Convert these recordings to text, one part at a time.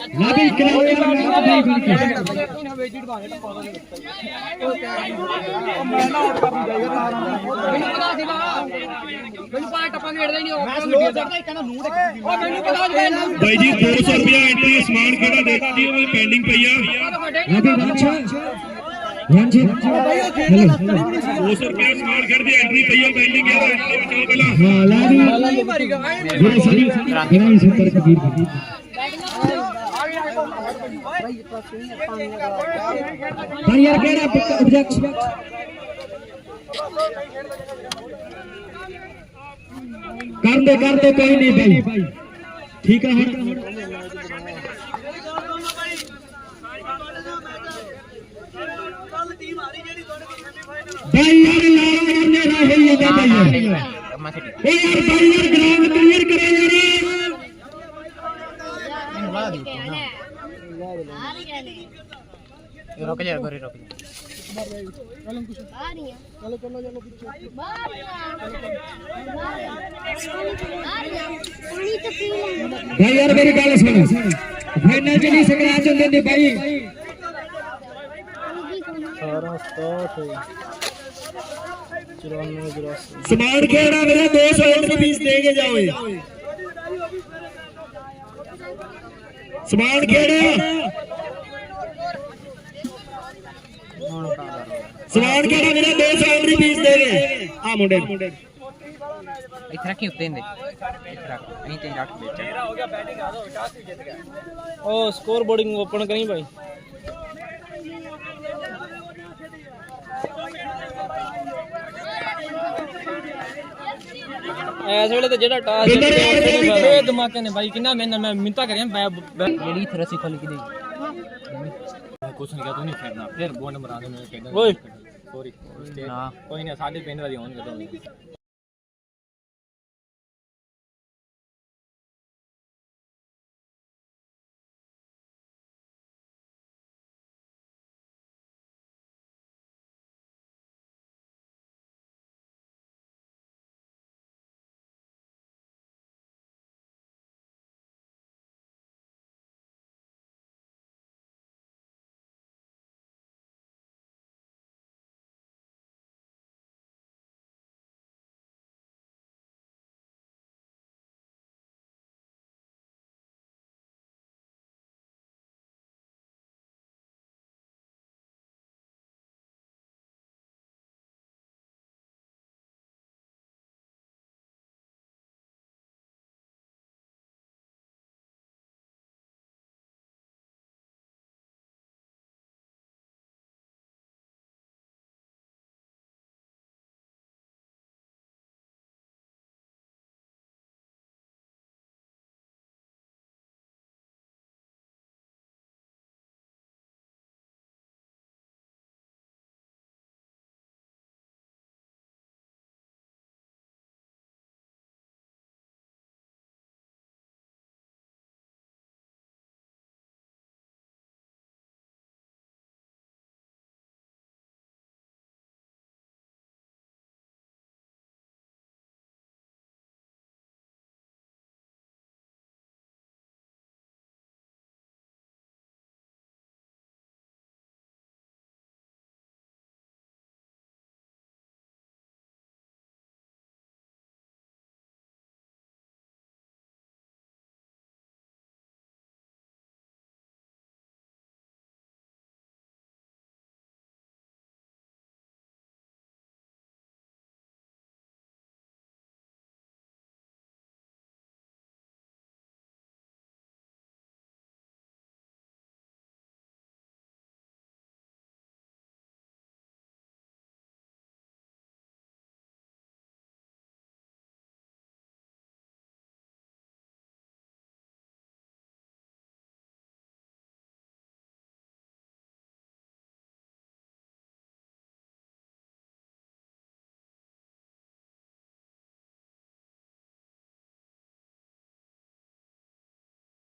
ਸੀਗਾ ਬਾਈ ਜੀ 200 ਰੁਪਿਆ ਐਂਟਰੀ ਸਮਾਨ ਕਿਹੜਾ ਦੇਖਦੀ ਉਹ ਪੈਂਡਿੰਗ ਪਈ ਆ। ਹੈਲੋ 200 ਰੁਪਿਆ ਸਮਾਨ ਖੜਦੀ ਐਂਟਰੀ ਪਈ ਆ ਪੈਂਡਿੰਗ ਆ ਐਂਟਰੀ ਬਚਾਓ ਪਹਿਲਾਂ। ਹਾਂ ਲਾ ਵੀ ਵੀਰੇ ਸਾਡੀ ਮੇਰਾ ਹੀ ਸੰਪਰਕ ਵੀਰ ਵੀਰ ਪਰ ਯਾਰ ਕਿਹੜਾ ਆਬਜੈਕਟ ਕਰਦੇ ਕਰਦੇ ਕੋਈ ਨਹੀਂ ਭਾਈ ਠੀਕ ਆ ਹੁਣ ਭਾਈ ਯਾਰ ਲਾਰਾ ਕਰਨੇ ਰਾ ਹੋਈ ਜਾਂਦਾ ਭਾਈ ਯਾਰ ਓ ਰੁਕ ਜਾ ਗੋਰੀ, ਰੁਕ ਜਾ। ਚਲੋ ਚਲੋ ਚਲੋ ਪਿੱਛੇ ਬਾਹਰ ਪਾਣੀ ਯਾਰ, ਮੇਰੀ ਗੱਲ ਸੁਣ। ਫਾਈਨਲ ਚ ਨਹੀਂ ਸਕਰਾਚ ਹੁੰਦੇ ਨੇ ਭਾਈ ਸਾਰਾ ਸਟਾਰਟ 94 ਸਮਾਨ ਕਿਹੜਾ ਮੇਰਾ 200 ਐਂਟਰੀ ਫੀਸ ਦੇ ਕੇ ਜਾਓ ਇਹ। ਸਮਾਨ ਕਿਹੜਾ? ਸਮਾਨ ਕਿਹੜਾ ਮੇਰਾ 200 ਐਂਟਰੀ ਫੀਸ ਦੇ ਦੇ ਆ ਮੁੰਡੇ ਨੂੰ। ਇੱਥੇ ਰੱਖੀ ਉੱਤੇ ਹੁੰਦੇ ਇੱਥੇ ਰੱਖ। ਅਸੀਂ ਤੇ ਰੱਖ ਵਿੱਚ ਉਹ ਸਕੋਰ ਬੋਰਡਿੰਗ ਓਪਨ ਕਰੀ ਭਾਈ ਐਸ ਵੇਲੇ ਤੇ ਜਿਹੜਾ ਟਾਸ ਇਹ ਦਿਮਾਗੇ ਨੇ ਬਾਈ ਕਿੰਨਾ ਮੈਂ ਮੈਂ ਮਿੰਤਾ ਕਰਿਆ ਮੈਂ ਜਿਹੜੀ ਇੱਥੇ ਰੱਸੀ ਖੋਲੀ ਕਿਦੀ ਕੁਛ ਨਹੀਂ ਤੂੰ ਨਹੀਂ ਫਿਰਨਾ। ਫਿਰ ਬੋਨ ਮਰਾ ਦੇ ਮੈਨੂੰ ਕਹਿੰਦਾ ਓਏ। ਸੌਰੀ ਨਾ ਕੋਈ ਨਹੀਂ ਸਾਡੇ ਪਿੰਡ ਵਾਲੀ ਹੋਣ ਕਦੋਂ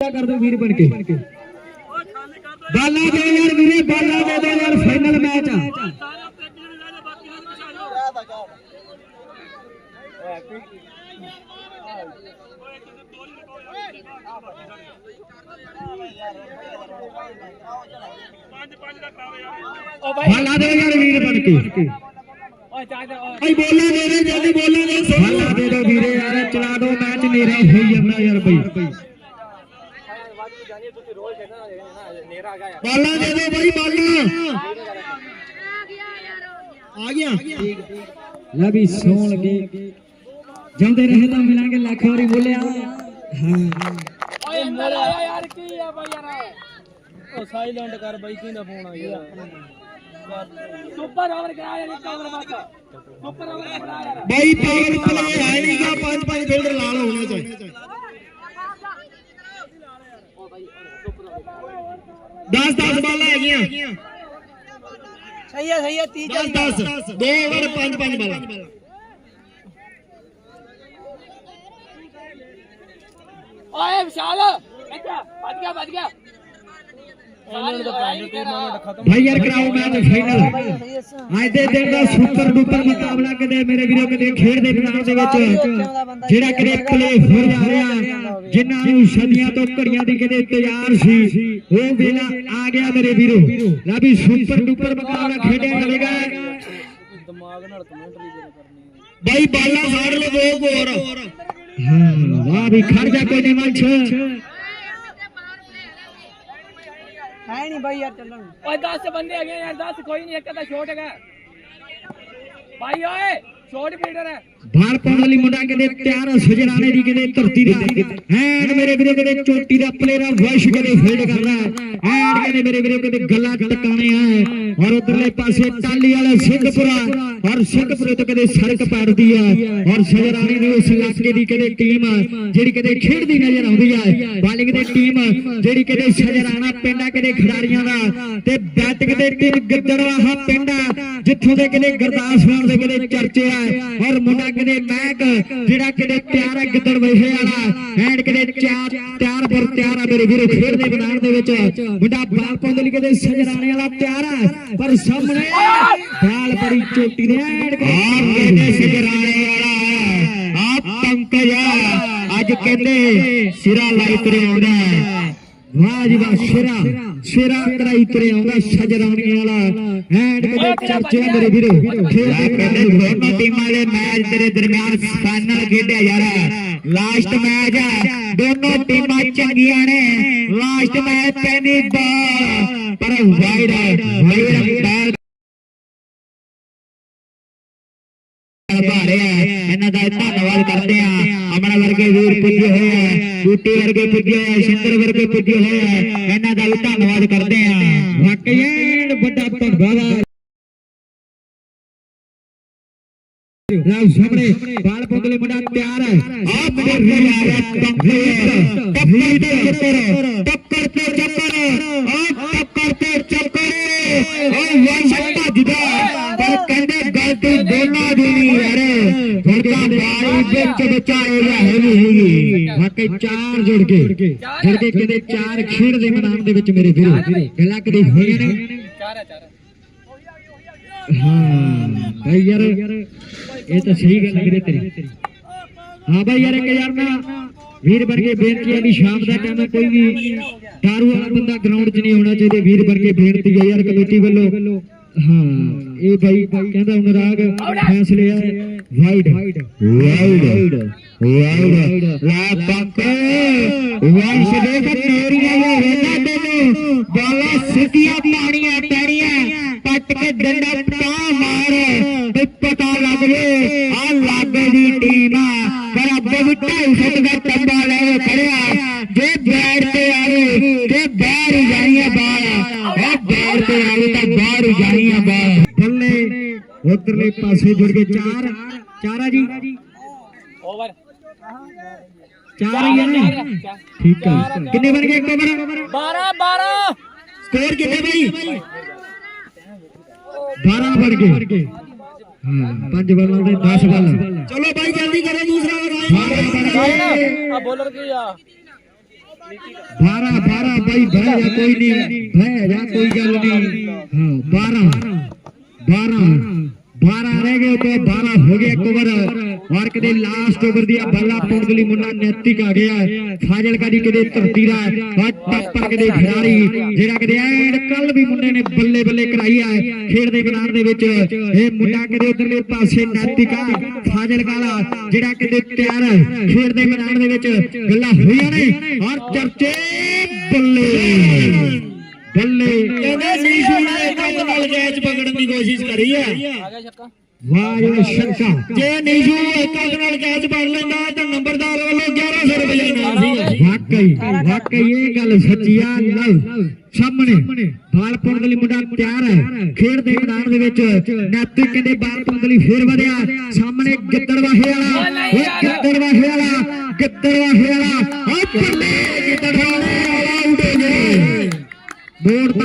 ਕਰ ਦੋ ਵੀਰ ਬਣ ਕੇ ਬਾਲਾ ਦੇ ਯਾਰ ਵੀਰੇ ਬਾਲਾ ਦੇ ਦੇ ਯਾਰ ਫਾਈਨਲ ਮੈਚ ਆ ਬਾਲਾ ਦੇ ਯਾਰ ਵੀਰ ਬਣ ਕੇ ਓਏ ਚਾਹ ਜਾ ਭਾਈ ਬੋਲਾਂ ਦੇ ਦੇ ਜਲਦੀ ਬੋਲਾਂ ਦੇ ਬਾਲਾ ਦੇ ਦੋ ਵੀਰੇ ਯਾਰ ਚਲਾ ਦੋ ਮੈਚ ਨੇਰਾ ਹੋਈ ਜਾਂਦਾ ਯਾਰ ਬਈ ਬਾਲਾ ਦੇ ਦੋ ਬਾਈ ਬਾਲਾ। ਆ ਗਿਆ। ਲੈ ਵੀ ਸੌਣ ਲੱਗੇ। ਜਾਂਦੇ ਰਹੇ ਤਾਂ ਮਿਲਾਂਗੇ ਲੱਖ ਵਾਰੀ ਬੋਲਿਆ। ਹਾਂ ਓਏ ਅੰਦਰ ਆਇਆ ਯਾਰ ਕੀ ਆ ਬਾਈ ਯਾਰ? ਉਹ ਸਾਇਲੈਂਟ ਕਰ ਬਾਈ ਕਿਹਦਾ ਫੋਨ ਆ ਗਿਆ? ਸੁਪਰ ਓਵਰ ਕਰਾ ਯਾਰ ਇੱਕ ਓਵਰ ਬਸ। ਸੁਪਰ ਓਵਰ ਕਰਾ ਯਾਰ। ਬਾਈ ਪਾਵਰ ਪਲੇ ਨਹੀਂਗਾ ਪੰਜ ਪੰਜ ਫਿਲਡਰ ਲਾਲ ਹੋਣੇ ਚਾਹੀਦੇ 10 10 ਬਾਲਾਂ ਹੈਗੀਆਂ ਸਹੀ ਹੈ ਸਹੀ ਹੈ 30 10 10 ਦੋ ਓਵਰ ਪੰਜ ਪੰਜ ਬਾਲਾਂ। ਓਏ ਵਿਸ਼ਾਲ ਇੱਧਰ ਵੱਜ ਗਿਆ ਵੱਜ ਗਿਆ ਇਹਨਾਂ ਨੂੰ ਤਾਂ ਪੰਜ ਟੂਰਨਾਮੈਂਟ ਖਤਮ ਭਾਈ ਯਾਰ ਕਰਾਓ ਮੈਚ ਫਾਈਨਲ ਅੱਜ ਦੇ ਦਿਨ ਦਾ ਸੁਪਰ ਡੂਪਰ ਮੁਕਾਬਲਾ ਕਦੇ ਮੇਰੇ ਵੀਰੋ ਕਦੇ ਖੇਡ ਦੇ ਮੈਦਾਨ ਦੇ ਵਿੱਚ ਜਿਹੜਾ ਕਦੇ ਪਲੇ ਹੋ ਜਾ ਰਿਹਾ ਜਿਨ੍ਹਾਂ ਨੂੰ ਸਦੀਆਂ ਤੋਂ ਘੜੀਆਂ ਦੀ ਕਦੇ ਇੰਤਜ਼ਾਰ ਸੀ ਉਹ ਵੇਲਾ ਆ ਗਿਆ ਮੇਰੇ ਵੀਰੋ। ਲੈ ਵੀ ਸੁਪਰ ਡੂਪਰ ਮੁਕਾਬਲਾ ਖੇਡਿਆ ਜਾਵੇਗਾ। ਦਿਮਾਗ ਨਾਲ ਕਮੈਂਟਰੀ ਕਰਨੀ ਬਾਈ ਬਾਲਾ ਸਾੜ ਲੋ ਦੋ ਹੋਰ। ਹਾਂ ਵਾਹ ਵੀ ਖੜ ਜਾ ਕੋਈ ਨਹੀਂ ਮੰਚ। ਹੈ ਨਹੀਂ ਬਾਈ ਯਾਰ ਚੱਲਣ। ਓਏ 10 ਬੰਦੇ ਹੈਗੇ ਯਾਰ 10 ਕੋਈ ਨਹੀਂ, ਇੱਕ ਤਾਂ ਛੋਟ ਹੈਗਾ। ਭਾਈ ਓਏ! ਬਾਲ ਪਾਉਣ ਵਾਲੀ ਮੁੰਡਾ ਕਿਤੇ ਤਿਆਰ ਆ ਦੀ ਕਿਤੇ ਧਰਤੀ ਦਾ ਐਨ ਮੇਰੇ ਵੀਰੇ ਕਿਤੇ ਚੋਟੀ ਦਾ ਪਲੇਅਰ ਆ ਵਸ਼ ਕਿਤੇ ਫੀਲਡ ਕਰਦਾ ਐਨ ਕਹਿੰਦੇ ਮੇਰੇ ਵੀਰੇ ਕਿਤੇ ਗੱਲਾਂ ਟਕਾਣੇ ਆ ਔਰ ਉਧਰਲੇ ਪਾਸੇ ਟਾਲੀ ਵਾਲਾ ਸਿੰਘਪੁਰਾ ਔਰ ਸਿੰਘਪੁਰੇ ਤੋਂ ਕਦੇ ਸੜਕ ਪਾੜਦੀ ਆ। ਔਰ ਸਜਰਾਣੇ ਦੀ ਉਸ ਇਲਾਕੇ ਦੀ ਕਿਤੇ ਟੀਮ ਜਿਹੜੀ ਕਿਤੇ ਖੇਡਦੀ ਨਜ਼ਰ ਆਉਂਦੀ ਆ। ਬਾਲਿੰਗ ਦੀ ਟੀਮ ਜਿਹੜੀ ਕਿਤੇ ਸਜਰਾਣਾ ਪਿੰਡਾ ਕਿਤੇ ਖਿਡਾਰੀਆਂ ਦਾ। ਤੇ ਬੈਟਿੰਗ ਦੇ ਟੀਮ ਗਿੱਦੜਵਾਹਾ ਪਿੰਡਾ ਜਿੱਥੋਂ ਦੇ ਕਿਤੇ ਗੁਰਦਾਸਪੁਰ ਦੇ ਕਿਤੇ ਚਰਚੇ ਆ। ਔਰ ਮੁੰਡਾ ਕਿਤੇ ਮੈਕ ਜਿਹੜਾ ਕਿਤੇ ਤਿਆਰ ਹੈ ਗਿੱਦੜ ਵੇਹੇ ਵਾਲਾ ਐਂਡ ਕਿਤੇ ਚਾਰ ਤਿਆਰ ਪਰ ਤਿਆਰ ਮੇਰੇ ਵੀਰੋ ਖੇਡ ਦੇ ਮੈਦਾਨ ਦੇ ਵਿੱਚ। ਮੁੰਡਾ ਬਾਲ ਪਾਉਂਦੇ ਲਈ ਕਿਤੇ ਸਜਰਾਣੇ ਵਾਲਾ ਤਿਆਰ ਆ ਪਰ ਸਾਹਮਣੇ ਬਾਲ ਬੜੀ ਚੋਟੀ ਦੇ ਐਂਡ ਕਿਤੇ ਸਜਰਾਣੇ ਵਾਲਾ ਆ। ਪੰਕਜ ਅੱਜ ਕਹਿੰਦੇ ਸਿਰਾ ਲਾਈ ਤੁਰੇ ਆਉਂਦਾ। ਵਾਹ ਜੀ ਵਾਹ ਸਿਰਾ ਸਿਰਾ ਕਰਾਈ ਤੁਰੇ ਆਉਂਦਾ ਸਜਰਾਣੇ ਵਾਲਾ ਐਂਡ ਕਿਤੇ ਚਰਚੇ ਆ ਮੇਰੇ ਵੀਰੋ ਖੇਡ ਦੇ ਕਹਿੰਦੇ ਦੋਨੋਂ ਟੀਮਾਂ ਦੇ ਮੈਚ ਤੇਰੇ ਦਰਮਿਆਨ ਫਾਈਨਲ ਖੇਡਿਆ ਯਾਰ ਲਾਸਟ ਮੈਚ ਹੈ ਦੋਨੋਂ ਟੀਮਾਂ ਚੰਗੀਆਂ ਨੇ ਲਾਸਟ ਮੈਚ ਪੈਣੀ ਬਾਲ ਪਰ ਵਾਈਡ ਵਾਈਡ ਬਾਲ ਭਾਰੇ ਆ ਇਹਨਾਂ ਦਾ ਧੰਨਵਾਦ ਕਰਦੇ ਆ ਅਮਨ ਵਰਗੇ ਵੀਰ ਪੁੱਜੇ ਹੋਏ ਆ ਟੂਟੀ ਵਰਗੇ ਪੁੱਜੇ ਹੋਏ ਆ ਸਿੰਦਰ ਵਰਗੇ ਪੁੱਜੇ ਹੋਏ ਆ ਇਹਨਾਂ ਦਾ ਵੀ ਧੰਨਵਾਦ ਕਰਦੇ ਆ ਵਾਕਈ ਐਨ ਵੱਡਾ ਧੰਨਵਾਦ ਲਓ ਸਾਹਮਣੇ ਬਾਲ ਪੁੰਗਲੇ ਮੁੰਡਾ ਤਿਆਰ ਹੈ ਆ ਮੇਰੇ ਵੀਰ ਆ ਰਿਹਾ ਕੰਪਲੀਟ ਟੱਕਰ ਤੇ ਚੱਕਰ ਟੱਕਰ ਤੇ ਚੱਕਰ ਆ ਟੱਕਰ ਤੇ ਚੱਕਰ ਓ ਵੰਸ਼ ਭੱਜਦਾ ਪਰ ਕਹਿੰਦੇ ਗਲਤੀ ਦੋਨਾਂ ਦੀ ਨਹੀਂ ਯਾਰ ਥੋੜਾ ਬਾਈ ਵਿੱਚ ਵਿਚਾਰੇ ਰਹੇ ਵੀ ਹੈਗੀ। ਵਾਕਈ ਚਾਰ ਜੁੜ ਕੇ। ਜੁੜ ਕੇ ਕਿਤੇ ਚਾਰ ਖੇਡ ਦੇ ਮੈਦਾਨ ਦੇ ਵਿੱਚ ਮੇਰੇ ਵੀਰੋ। ਗੱਲਾਂ ਕਦੇ ਹੋਈਆਂ ਨੇ? ਚਾਰ ਹੈ ਚਾਰ ਹਾਂ ਭਾਈ ਯਾਰ, ਇਹ ਤਾਂ ਸਹੀ ਗੱਲ ਲੱਗ ਤੇਰੀ। ਹਾਂ ਭਾਈ ਯਾਰ, ਇੱਕ ਯਾਰ ਨਾ ਵੀਰ ਵਰਗੇ ਬੇਨਤੀ ਹੈ ਸ਼ਾਮ ਦਾ ਟਾਈਮ ਕੋਈ ਵੀ ਦਾਰੂ ਵਾਲਾ ਬੰਦਾ ਗਰਾਊਂਡ 'ਚ ਨਹੀਂ ਆਉਣਾ ਚਾਹੀਦਾ, ਵੀਰ ਵਰਗੇ ਬੇਨਤੀ ਹੈ ਯਾਰ, ਕਮੇਟੀ ਵੱਲੋਂ। ਹਾਂ ਇਹ ਭਾਈ ਕਹਿੰਦਾ ਅਨੁਰਾਗ ਫੈਸਲੇ ਆ ਵਾਈਡ ਵਾਈਡ ਵਾਈਡ ਲਾ ਪੰਕ ਵਾਈਸ ਦੇਖ ਤੇਰੀਆਂ ਇਹ ਵੇਖਾਂ ਤੈਨੂੰ ਬਾਲਾ ਸਿੱਧੀਆਂ ਪਾਣੀਆਂ ਪੈਣੀਆਂ ਪੱਟ ਕੇ ਡੰਡਾ ਤਾਂ ਮਾਰ ਤੇ ਪਤਾ ਲੱਗ ਜੇ ਆ ਲਾਗੇ ਦੀ ਟੀਮ ਆ ਪਰ ਅੱਗੇ ਵੀ ਢਾਈ ਸੱਤ ਦਾ ਟੰਬਾ ਲੈ ਕੇ ਖੜਿਆ ਜੇ ਬੈਠ ਤੇ ਆਵੇ ਤੇ ਬਾਹਰ ਹੀ ਜਾਣੀਆਂ ਬਾਲ ਇਹ ਬੈਠ ਤੇ ਆਵੇ ਤਾਂ ਬਾਹਰ ਹੀ ਜਾਣੀਆਂ ਬਾਲ ਬੱਲੇ ਉਧਰਲੇ ਪਾਸੇ ਜੁੜ ਕੇ ਚਾਰ ਚਾਰਾ ਜੀ ਓਵਰ ਚਾਰ ਹੀ ਆ ਨਾ ਠੀਕ ਹੈ ਕਿੰਨੇ ਬਣ ਗਏ ਇੱਕ ਓਵਰ 12 12 ਸਕੋਰ ਕਿੰਨੇ ਬਈ 12 ਬਣ ਗਏ ਹਾਂ ਪੰਜ ਬਾਲਾਂ ਦੇ 10 ਬਾਲਾਂ ਚਲੋ ਬਾਈ ਜਲਦੀ ਕਰੋ ਦੂਸਰਾ ਲਗਾਓ ਆ ਬੋਲਰ ਕੀ ਆ 12 12 ਬਾਈ ਬਹਿ ਜਾ ਕੋਈ ਨਹੀਂ ਬਹਿ ਜਾ ਕੋਈ ਗੱਲ ਨਹੀਂ ਹਾਂ 12 12 12 ਰਹਿ ਗਏ ਤੇ 12 ਹੋ ਗਏ ਓਵਰ ਔਰ ਕਿਤੇ ਲਾਸਟ ਓਵਰ ਦੀ ਬੱਲਾ ਪਾਉਣ ਮੁੰਡਾ ਨੈਤਿਕ ਆ ਗਿਆ ਫਾਜ਼ਿਲਕਾ ਦੀ ਕਿਤੇ ਧਰਤੀ ਔਰ ਟੱਪਰ ਕਿਤੇ ਖਿਡਾਰੀ, ਜਿਹੜਾ ਕਿਤੇ ਐਨ ਕੱਲ ਵੀ ਮੁੰਡੇ ਨੇ ਬੱਲੇ ਬੱਲੇ ਕਰਾਈ ਹੈ ਖੇਡ ਦੇ ਮੈਦਾਨ ਦੇ ਵਿੱਚ ਇਹ ਮੁੰਡਾ ਕਦੇ ਉਧਰਲੇ ਪਾਸੇ ਨੈਤਿਕ ਆ ਫਾਜ਼ਿਲਕਾ ਵਾਲਾ ਜਿਹੜਾ ਕਿਤੇ ਤਿਆਰ ਹੈ। ਖੇਡ ਦੇ ਮੈਦਾਨ ਦੇ ਵਿੱਚ ਗੱਲਾਂ ਹੋਈਆਂ ਨੇ। ਔਰ ਚਰਚੇ ਬੱਲੇ। ਬੱਲੇ ਕਹਿੰਦੇ ਨੀਸ਼ੂ ਨੇ ਕੰਮ ਨਾਲ ਕੈਚ ਪਕੜਨ ਦੀ ਕੋਸ਼ਿਸ਼ ਕਰੀ ਹੈ ਵਾਹ ਜੀ ਸ਼ੱਕਾ ਜੇ ਨੀਸ਼ੂ ਇੱਕ ਨਾਲ ਕੈਚ ਫੜ ਲੈਂਦਾ ਤਾਂ ਨੰਬਰਦਾਰ ਵੱਲੋਂ 1100 ਰੁਪਏ ਇਨਾਮ ਸੀ ਵਾਕਈ ਵਾਕਈ ਇਹ ਗੱਲ ਸੱਚੀ ਆ ਲਵ ਸਾਹਮਣੇ ਬਾਲ ਪਾਉਣ ਦੇ ਲਈ ਮੁੰਡਾ ਤਿਆਰ ਹੈ। ਖੇਡ ਦੇ ਮੈਦਾਨ ਦੇ ਵਿੱਚ ਨੈਤਿਕ ਕਹਿੰਦੇ ਬਾਲ ਪਾਉਣ ਦੇ ਲਈ ਫੇਰ ਵਧਿਆ। ਸਾਹਮਣੇ ਗਿੱਦੜ ਵਾਹੇ ਵਾਲਾ। ਉਹ ਗਿੱਦੜ ਵਾਹੇ ਵਾਲਾ। ਗਿੱਦੜ ਵਾਹੇ ਵਾਲਾ। ਉਹ ਬੱਲੇ ਗਿੱਦੜ ਵਾਹੇ ਵਾਲਾ। ਮੋੜਦਾ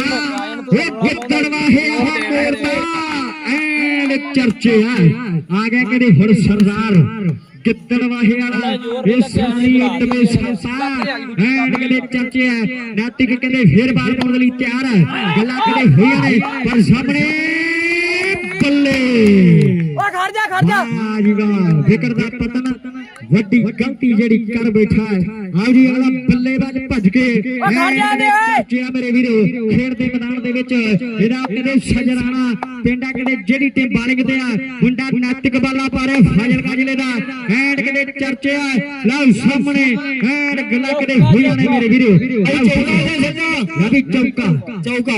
ਉਹ ਗਿੱਦੜ ਵਾਹੇ ਵਾਲਾ ਮੋੜਦਾ ਐਨ ਚਰਚੇ ਆ ਆ ਗਿਆ ਕਿਹੜੇ ਹੁਣ ਸਰਦਾਰ ਗਿੱਦੜ ਵਾਹੇ ਵਾਲਾ ਇਹ ਸਾਰੀ ਇੱਟਵੇਂ ਸਾਸਾ ਐਨ ਕਿਹੜੇ ਚਰਚੇ ਆ ਨਾਤਿਕ ਕਹਿੰਦੇ ਫੇਰ ਬਾਲ ਪਾਉਣ ਲਈ ਤਿਆਰ ਹੈ ਗੱਲਾਂ ਕਿਹੜੇ ਹੋਈਆਂ ਨੇ ਪਰ ਸਾਹਮਣੇ ਬੱਲੇ ਓ ਖੜ ਜਾ ਖੜ ਜਾ। ਵਾਹ ਜੀ ਵਾਹ, ਫਿਕਰ ਦਾ ਪਤਨ ਵੱਡੀ ਗਲਤੀ ਜਿਹੜੀ ਕਰ ਬੈਠਾ ਹੈ। ਆਓ ਜੀ ਅਗਲਾ ਬੱਲੇਬਾਜ਼ ਭੱਜ ਕੇ ਖੜ ਜਾ ਦੇ ਓਏ। ਚਿਆ ਮੇਰੇ ਵੀਰੋ ਖੇਡ ਦੇ ਮੈਦਾਨ ਦੇ ਵਿੱਚ ਇਹਦਾ ਕਦੇ ਸਜਰਾਣਾ ਪਿੰਡਾ ਕਦੇ ਜਿਹੜੀ ਟੀਮ ਬਾਲਿੰਗ ਤੇ ਆ ਮੁੰਡਾ ਨੈਤਿਕ ਬਾਲਾ ਪਾ ਰਿਹਾ ਫਾਜ਼ਿਲਕਾ ਜ਼ਿਲ੍ਹੇ ਦਾ। ਐਂਡ ਕਦੇ ਚਰਚੇ ਆ ਲਓ ਸਾਹਮਣੇ ਐਂਡ ਗੱਲਾਂ ਕਦੇ ਹੋਈਆਂ ਨੇ ਮੇਰੇ ਵੀਰੋ। ਲਓ ਸਾਹਮਣੇ ਵੀ ਚੌਕਾ ਚੌਕਾ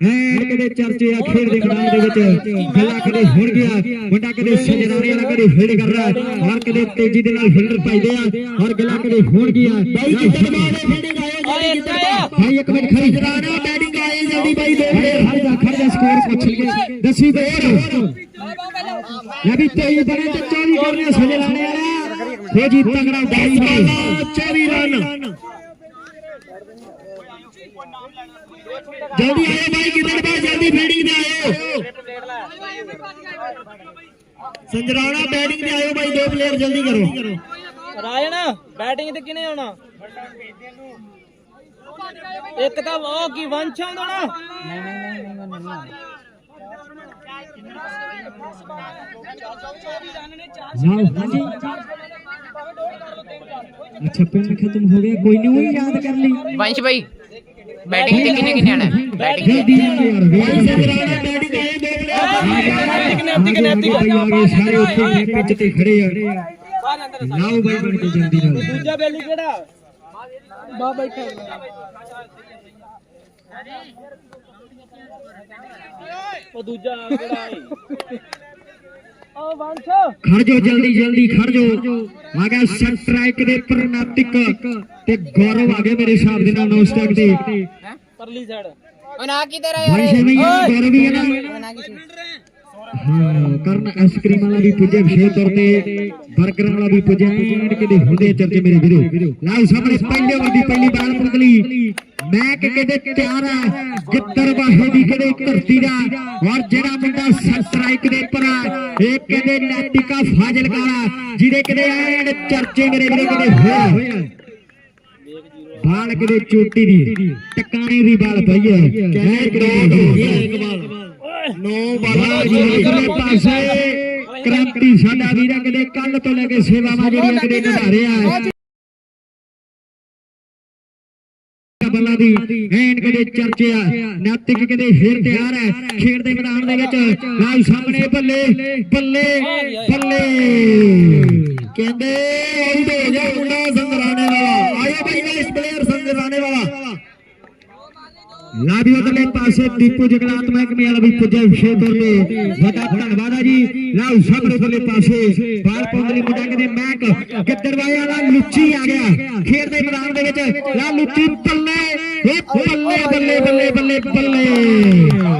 ਕਦੇ ਚਰਚੇ ਆ ਖੇਡ ਦੇ ਮੈਦਾਨ ਦੇ ਵਿੱਚ। ਗੱਲਾਂ ਕਦੇ ਹੁਣ ਗਿਆ ਮੁੰਡਾ ਕਦੇ ਸਜਰਾਣੇ ਵਾਲਾ ਕਦੇ ਫੀਲਡ ਕਰ ਰਿਹਾ। ਔਰ ਕਦੇ ਤੇਜ਼ੀ ਦੇ ਨਾਲ ਫੀਲਡਰ ਪਾਈਦੇ ਆ। ਔਰ ਗੱਲਾਂ ਕਦੇ ਹੁਣ ਗਿਆ ਬਾਈ ਗਿੱਦੜਵਾਈ ਦੇ ਫੀਲਡਿੰਗ ਆਇਓ ਓਏ ਇੱਕ ਆ ਭਾਈ ਇੱਕ ਮਿੰਟ ਖੜੀ। ਜਰਾਣਾ ਬੈਟਿੰਗ ਆਈ ਜਲਦੀ ਬਾਈ ਦੋ ਖੜ ਜਾ ਖੜ ਜਾ ਸਕੋਰ ਪੁੱਛ ਲਈਏ। ਦੱਸੀ ਦੋ ਲੈ ਵੀ 23 ਬਣੇ ਤੇ 24 ਕਰਨੇ ਸਜੇ ਲਾਣੇ ਵਾਲਾ ਫੋਜੀ ਤਗੜਾ ਬਾਈ ਬਾਲਾ 24 ਰਨ। ਜਲਦੀ ਆਇਓ ਬਾਈ ਕਿਧਰ ਬਾ ਜਲਦੀ ਫੀਲਡਿੰਗ ਤੇ ਆਇਓ ਸੰਜਰਾਣਾ ਬੈਟਿੰਗ ਤੇ ਆਇਓ ਬਾਈ ਦੋ ਪਲੇਅਰ ਜਲਦੀ ਕਰੋ। ਰਾਜਨ ਬੈਟਿੰਗ ਤੇ ਕਿਨੇ ਆਉਣਾ? ਇੱਕ ਤਾਂ ਉਹ ਕੀ ਵੰਸ਼ ਆਉਂਦਾ ਨਾ ਨਹੀਂ ਨਹੀਂ ਨਹੀਂ ਨਹੀਂ ਮੈਨੂੰ ਨਹੀਂ ਆਉਂਦਾ। ਜਾਓ ਹਾਂਜੀ ਅੱਛਾ ਪਿੰਡ ਖਤਮ ਹੋ ਗਿਆ ਕੋਈ ਨਹੀਂ ਤੇ ਕਿੰਨੇ ਨੈਤਿਕ ਨੈਤਿਕ ਨੈਤਿਕ ਭਾਈ ਆ ਗਏ ਸਾਰੇ ਉੱਥੇ ਪਿੱਚ ਤੇ ਖੜੇ ਆ ਲਾਓ ਬਾਈ ਬਣ ਕੇ ਜਲਦੀ ਨਾਲ ਦੂਜਾ ਬੇਲੂ ਕਿਹੜਾ ਬਾ ਬੈਠਾ ਉਹ ਦੂਜਾ ਕਿਹੜਾ ਵੰਸ਼ ਖੜ ਜਾਓ ਜਲਦੀ ਜਲਦੀ ਖੜ ਜਾਓ। ਆ ਗਿਆ ਸਟ੍ਰਾਈਕ ਦੇ ਪ੍ਰਨਾਤਿਕ ਤੇ ਗੌਰਵ ਆ ਗਏ ਮੇਰੇ ਹਿਸਾਬ ਦੇ ਨਾਲ ਨੌ ਸਟੈਕ ਤੇ ਪਰਲੀ ਸਾਈਡ ਉਹ ਨਾ ਕੀ ਤੇਰਾ ਯਾਰ? ਗੌਰਵ ਵੀ ਹੈ ਨਾ। ਹਾਂ ਕਰਨ ਆਈਸਕ੍ਰੀਮ ਵਾਲਾ ਵੀ ਪੁੱਜੇ ਵਿਸ਼ੇਸ਼ ਤੌਰ ਤੇ 버ਗਰ ਵਾਲਾ ਵੀ ਪੁੱਜਿਆ ਐਂਡ ਕਿਤੇ ਹੁੰਦੇ ਚਰਚੇ ਮੇਰੇ ਵੀਰੋ। ਲਾਓ ਸਾਹਮਣੇ ਪਹਿਲੇ ਓਵਰ ਦੀ ਪਹਿਲੀ ਬਾਲ ਪੁਤਲੀ ਮੈਂ ਕਿ ਕਿਤੇ ਤਿਆਰ ਆ ਗਿੱਤਰ ਵਾਹੇ ਦੀ ਕਿਤੇ ਧਰਤੀ ਦਾ ਔਰ ਜਿਹੜਾ ਮੁੰਡਾ ਸਟ੍ਰਾਈਕ ਦੇ ਉੱਪਰ ਆ ਇਹ ਕਹਿੰਦੇ ਨੈਤਿਕਾ ਫਾਜ਼ਿਲ ਕਾਲਾ ਜਿਹਦੇ ਕਿਤੇ ਐਂਡ ਚਰਚੇ ਮੇਰੇ ਵੀਰੋ ਕਿਤੇ ਹੋਇਆ ਬਾਲ ਕਿਤੇ ਚੋਟੀ ਦੀ ਟਕਾਣੇ ਦੀ ਬਾਲ ਪਈ ਹੈ ਹੋ ਗਿਆ ਇੱਕ ਬਾਲ। ਨੌ ਬਾਲਾਂ ਜੀ ਇਧਰਲੇ ਪਾਸੇ ਕ੍ਰਾਂਤੀ ਸਾਡਾ ਵੀਰਾ ਕਿਤੇ ਕੱਲ ਤੋਂ ਲੈ ਕੇ ਸੇਵਾਵਾਂ ਜਿਹੜੀਆਂ ਕਿਤੇ ਨਿਭਾ ਰਿਹਾ ਹੈ। ਬੱਲਾ ਦੀ ਐਨ ਕਦੇ ਚਰਚੇ ਆ ਨਾਤਿਕ ਕਦੇ ਫੇਰ ਤਿਆਰ ਹੈ। ਖੇਡ ਦੇ ਮੈਦਾਨ ਦੇ ਵਿੱਚ ਨਾਲ ਸਾਹਮਣੇ ਬੱਲੇ ਬੱਲੇ ਬੱਲੇ। ਕਹਿੰਦੇ ਆਊਟ ਹੋ ਗਿਆ ਮੁੰਡਾ ਸੰਗਰਾਣੇ ਵਾਲਾ ਆਇਆ ਭਾਈ ਨੈਕਸਟ ਪਲੇਅਰ ਸੰਗਰਾਣੇ ਵਾਲਾ ਲਾਭੀ ਉਧਰਲੇ ਪਾਸੇ ਦੀਪੂ ਜਗਲਾਤ ਮਹਿਕਮੇ ਵਾਲਾ ਵੀ ਪੁੱਜਿਆ ਵਿਸ਼ੇ ਤੌਰ ਤੇ ਵੱਡਾ ਧੰਨਵਾਦ ਆ ਜੀ ਲਾਓ ਸਾਹਮਣੇ ਉਧਰਲੇ ਪਾਸੇ ਬਾਲ ਪਾਉਣ ਲਈ ਮੁੰਡਾ ਕਹਿੰਦੇ ਮੈਕ ਗਿੱਦੜਵਾਏ ਵਾਲਾ ਲੁੱਚੀ ਆ ਗਿਆ ਖੇਡ ਦੇ ਮੈਦਾਨ ਦੇ ਵਿੱਚ ਲਾ ਲੁੱਚੀ ਬੱਲੇ ਏ ਬੱਲੇ ਬੱਲੇ ਬੱਲੇ ਬੱਲੇ ਬੱਲੇ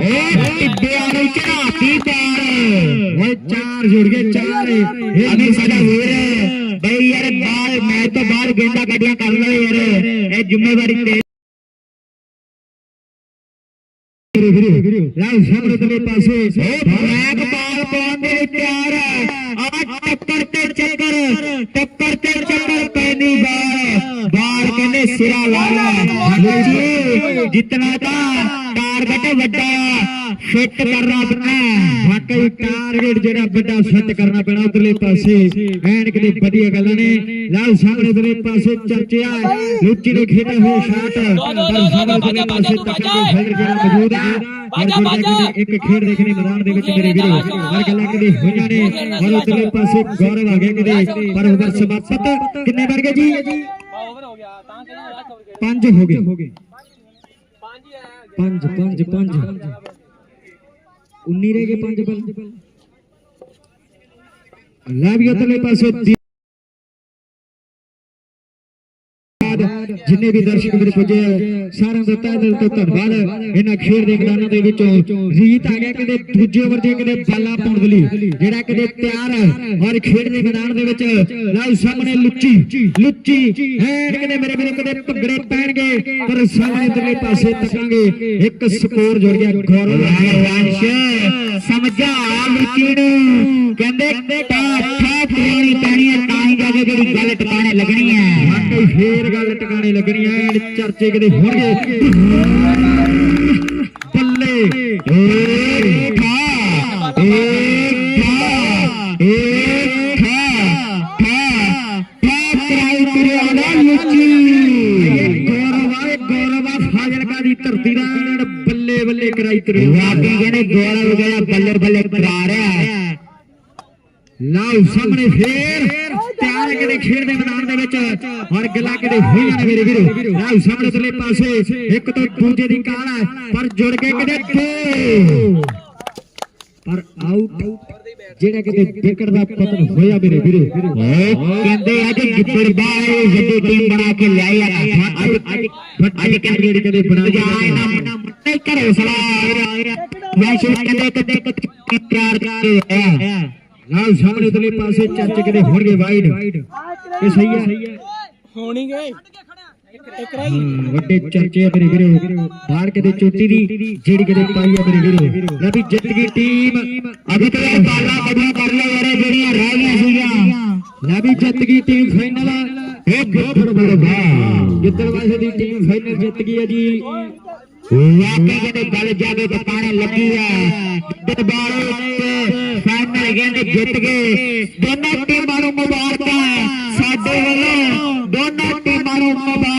ਏ ਟਿੱਬਿਆਂ ਨੂੰ ਚੜਾਤੀ ਪਾਰ ਓਏ ਚਾਰ ਜੁੜ ਗਏ ਚਾਰ ਇਹ ਅਗਰ ਸਾਡਾ ਵੀਰ ਹੈ ਬਈ ਯਾਰ ਬਾਲ ਮੈਚ ਤੋਂ ਬਾਹਰ ਗੇਂਦਾ ਕੱਢੀਆਂ ਕਰ ਲਓ ਯਾਰ ਇਹ ਜ਼ਿੰਮੇਵਾਰੀ ਤੇ ਲਓ ਸਾਹਮਣੇ ਦਲੇ ਪਾਸੇ ਬਲੈਕ ਬਾਲ ਪਾਉਣ ਦੇ ਤਿਆਰ ਹੈ। ਆ ਟੱਕਰ ਤੇ ਚੱਕਰ ਸਿਰਾ ਲਾਇਆ ਜੀ ਜਿੱਤਣਾ ਤਾਂ ਟਾਰਗੇਟ ਵੱਡਾ ਫਿੱਟ ਕਰਨਾ ਪੈਣਾ। ਵਾਕਈ ਟਾਰਗੇਟ ਜਿਹੜਾ ਵੱਡਾ ਫਿੱਟ ਕਰਨਾ ਪੈਣਾ ਉਧਰਲੇ ਪਾਸੇ। ਐਨ ਕਿਤੇ ਵਧੀਆ ਗੱਲਾਂ ਨੇ। ਲਓ ਸਾਹਮਣੇ ਉਧਰਲੇ ਪਾਸੇ ਚਰਚਿਆ ਲੁੱਚੀ ਨੇ ਖੇਡਿਆ ਹੋਇਆ ਸ਼ਾਟ ਪਰ ਸਾਹਮਣੇ ਉਧਰਲੇ ਪਾਸੇ ਤੱਕਰ ਦੇ ਫੀਲਡਰ ਜਿਹੜਾ ਮੌਜੂਦ ਹੈ। ਗੁਰਜੰਟ ਦੇ ਇੱਕ ਖੇਡ ਦੇਖਣੇ ਮੈਦਾਨ ਦੇ ਵਿੱਚ ਮੇਰੇ ਵੀਰੋ ਹਰ ਗੱਲਾਂ ਕਿਤੇ ਹੋਈਆਂ ਨੇ। ਔਰ ਉਧਰਲੇ ਪਾਸੇ ਗੌਰਵ ਆ ਗਿਆ ਕਿਤੇ। ਪਰ ਓਵਰ ਸਮਾਪਤ ਕਿੰਨੇ ਬਣ ਗਏ ਜੀ? ਓਵਰ ਹੋ ਗਿਆ ਤਾਂ ਕਹਿੰਦੇ ਲਾਸਟ ਓਵਰ ਖੇਡ ਪੰਜ ਹੋ ਗਏ ਪੰਜ ਹੀ ਆਇਆ ਪੰਜ ਪੰਜ ਪੰਜ 19 ਰਹਿ ਗਏ ਪੰਜ ਬਲ ਅੱਲਾ ਵੀ ਉਧਰਲੇ ਪਾਸੇ ਦੀ- ਜਿੰਨੇ ਵੀ ਦਰਸ਼ਕ ਮੇਰੇ ਪੁੱਜੇ, ਸਾਰਿਆਂ ਦਾ ਤਹਿ ਦਿਲ ਤੋਂ ਧੰਨਵਾਦ। ਇਹਨਾਂ ਖੇਡ ਦੇ ਮੈਦਾਨਾਂ ਦੇ ਵਿੱਚੋਂ ਰੀਤ ਆ ਗਿਆ ਕਿਤੇ ਦੂਜੇ ਓਵਰ ਦੇ ਕਿਤੇ ਬਾਲਾ ਪਾਉਣ ਦੇ ਲਈ, ਜਿਹੜਾ ਕਿਤੇ ਤਿਆਰ ਹੈ ਔਰ ਖੇਡ ਦੇ ਮੈਦਾਨ ਦੇ ਵਿੱਚ ਲਓ ਸਾਹਮਣੇ ਲੁੱਚੀ ਲੁੱਚੀ ਐਨ ਕਿਤੇ ਮੇਰੇ ਵੀਰੋ ਕਿਤੇ ਭੰਗੜੇ ਪੈਣਗੇ, ਪਰ ਸਾਹਮਣੇ ਦੂਜੇ ਪਾਸੇ ਤੱਕਾਂਗੇ ਇੱਕ ਸਕੋਰ ਜੁੜ ਗਿਆ ਗੌਰਵ ਵੰਸ਼ ਸਮਝਾ ਲੁੱਚੀ ਨੂੰ। ਕਹਿੰਦੇ ਕੇ ਜਿਹੜੀ ਗੱਲ ਟਿਕਾਣੇ ਲੱਗਣੀ ਹੈ ਵਾਕਈ ਫੇਰ ਗੱਲ ਟਿਕਾਣੇ ਲੱਗਣੀ ਹੈ ਐਨ ਚਰਚੇ ਕਿਤੇ ਹੋਣਗੇ। ਬੱਲੇ। ਏ ਠਾ ਏ ਠਾ ਏ ਠਾ ਠਾ ਠਾ ਕਰਾਈ ਕਰਿਆਣਾ ਲੁੱਚੀ ਇਹ ਗੌਰਵ ਗੌਰਵ ਫਾਜ਼ਿਲਕਾ ਦੀ ਧਰਤੀ ਦਾ ਬੱਲੇ ਬੱਲੇ ਕਰਾਈ ਕਰਿਓ ਵਾਕਈ ਕਹਿੰਦੇ ਗੌਰਵ ਜਿਹੜਾ ਬੱਲੇ ਬੱਲੇ ਕਰਾ ਰਿਹਾ। ਹੈ ਲਓ ਸਾਹਮਣੇ ਫੇਰ। ਤਿਆਰ ਕਿਤੇ ਖੇਡ ਦੇ ਮੈਦਾਨ ਦੇ ਵਿੱਚ ਔਰ ਗੱਲਾਂ ਕਿਤੇ ਹੋਈਆਂ ਨੇ ਮੇਰੇ ਵੀਰੋ ਲਓ ਸਾਹਮਣੇ ਥੱਲੇ ਪਾਸੇ। ਇੱਕ ਤੋਂ ਦੂਜੇ ਦੀ ਕਾਲ ਹੈ ਪਰ ਜੁੜ ਕੇ ਕਿਤੇ ਦੋ। ਪਰ ਆਊਟ ਜਿਹੜਾ ਕਿਤੇ ਵਿਕਟ ਦਾ ਪਤਨ ਹੋਇਆ ਮੇਰੇ ਵੀਰੋ ਕਹਿੰਦੇ ਅੱਜ ਗਿੱਪੜ ਬਾਏ ਵੱਡੀ ਟੀਮ ਬਣਾ ਕੇ ਲਿਆਈ ਆ। ਅੱਜ ਅੱਜ ਕਹਿੰਦੇ ਜਿਹੜੀ ਕਦੇ ਬਣਾ ਕੇ ਨਹੀਂ ਕਰੋ ਸਲਾ ਵੈਸੇ ਕਹਿੰਦੇ ਕਦੇ ਪਿਆਰ ਕਰਦੇ ਆ ਨਾਲ ਸਾਹਮਣੇ ਉਤਲੇ ਪਾਸੇ ਚੱਚ ਕਿਤੇ ਹੋਣਗੇ ਵਾਈਡ ਇਹ ਸਹੀ ਹੈ। ਹੋਣੀ ਗਏ। ਇੱਕ ਹਾਂ, ਵੱਡੇ ਚਰਚੇ ਆ ਮੇਰੇ ਵੀਰੋ। ਬਾਹਰ ਕਿਤੇ ਚੋਟੀ ਦੀ ਜਿਹੜੀ ਕਿਤੇ ਪਾਈ ਆ ਮੇਰੇ ਵੀਰੋ। ਲੈ ਵੀ ਜਿੱਤ ਗਈ ਟੀਮ ਅਭੀ ਤੇ ਬਾਲਾ ਬੜੀਆਂ ਕਰ ਲਿਆ ਯਾਰ ਜਿਹੜੀਆਂ ਰਹਿ ਗਈਆਂ ਸੀਗੀਆਂ। ਲੈ ਵੀ ਜਿੱਤ ਗਈ ਟੀਮ ਫਾਈਨਲ ਇਹ ਗਿੱਦੜ ਬੜਵਾ ਗਿੱਦੜ ਵਾਸੇ ਦੀ ਟੀਮ ਫਾਈਨਲ ਜਿੱਤ ਗਈ ਹੈ ਜੀ। ਵਾਕਈ ਕਿਤੇ ਗੱਲ ਜਾਵੇ ਟਪਾਣੇ ਲੱਗੀ ਆ। ਦਰਬਾਰ ਫਾਈਨਲ ਕਹਿੰਦੇ ਜਿੱਤ ਗਏ। ਦੋਨਾਂ ਟੀਮਾਂ ਨੂੰ ਮੁਬਾਰਕਾਂ ਸਾਡੇ ਵੱਲੋਂ